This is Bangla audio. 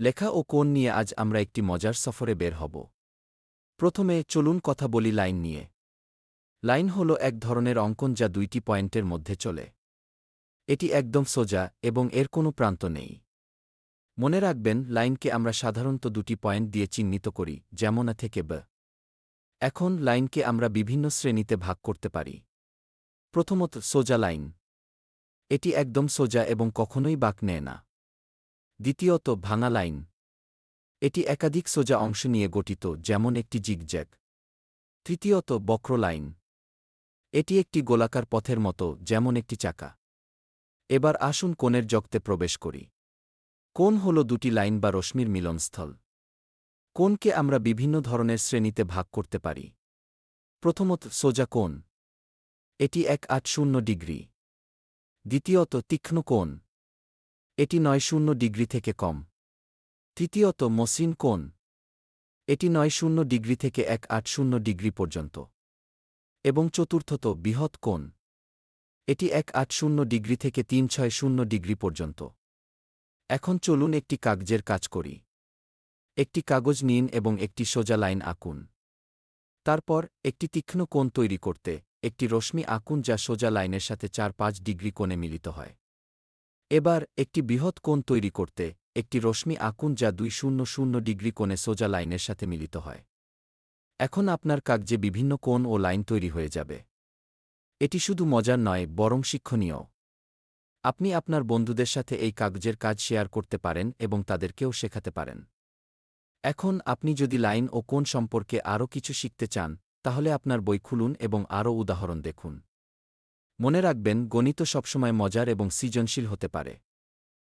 লেখা ও কোন নিয়ে আজ আমরা একটি মজার সফরে বের হব। প্রথমে চলুন কথা বলি লাইন নিয়ে। লাইন হল এক ধরনের অঙ্কন যা দুইটি পয়েন্টের মধ্যে চলে। এটি একদম সোজা এবং এর কোনো প্রান্ত নেই। মনে রাখবেন, লাইনকে আমরা সাধারণত দুটি পয়েন্ট দিয়ে চিহ্নিত করি, যেমন থেকে ব। এখন লাইনকে আমরা বিভিন্ন শ্রেণীতে ভাগ করতে পারি। প্রথমত, সোজা লাইন। এটি একদম সোজা এবং কখনোই বাঁক নেয় না। দ্বিতীয়ত ভাঙা লাইন। এটি একাধিক সোজা অংশ নিয়ে গঠিত, যেমন একটি জিগজ্যাগ। তৃতীয়ত বক্র লাইন। এটি একটি গোলাকার পথের মতো, যেমন একটি চাকা। এবার আসুন কোণের জগতে প্রবেশ করি। কোণ হল দুটি লাইন বা রশ্মির মিলনস্থল। কোণকে আমরা বিভিন্ন ধরনের শ্রেণীতে ভাগ করতে পারি। প্রথমত সোজা কোণ। এটি এক আট শূন্য ডিগ্রি। দ্বিতীয়ত তীক্ষ্ণ কোণ। এটি নয় শূন্য ডিগ্রি থেকে কম। তৃতীয়ত, মসৃণ কোণ। এটি নয় শূন্য ডিগ্রি থেকে এক আট শূন্য ডিগ্রি পর্যন্ত। এবং চতুর্থত, বৃহৎ কোণ। এটি এক আট শূন্য ডিগ্রি থেকে তিন ছয় শূন্য ডিগ্রি পর্যন্ত। এখন চলুন একটি কাগজের কাজ করি। একটি কাগজ নিন এবং একটি সোজা লাইন আঁকুন। তারপর, একটি তীক্ষ্ণ কোণ তৈরি করতে একটি রশ্মি আঁকুন যা সোজা লাইনের সাথে চার পাঁচ ডিগ্রি কোণে মিলিত হয়। এবার একটি বৃহৎ কোণ তৈরি করতে একটি রশ্মি আঁকুন যা দুই শূন্য শূন্য ডিগ্রি কোণে সোজা লাইনের সাথে মিলিত হয়। এখন আপনার কাগজে বিভিন্ন কোণ ও লাইন তৈরি হয়ে যাবে। এটি শুধু মজার নয়, বরং শিক্ষণীয়। আপনি আপনার বন্ধুদের সাথে এই কাগজের কাজ শেয়ার করতে পারেন এবং তাদেরকেও শেখাতে পারেন। এখন আপনি যদি লাইন ও কোণ সম্পর্কে আরও কিছু শিখতে চান, তাহলে আপনার বই খুলুন এবং আরও উদাহরণ দেখুন। মনে রাখবেন গণিত সবসময় মজার এবং সৃজনশীল হতে পারে।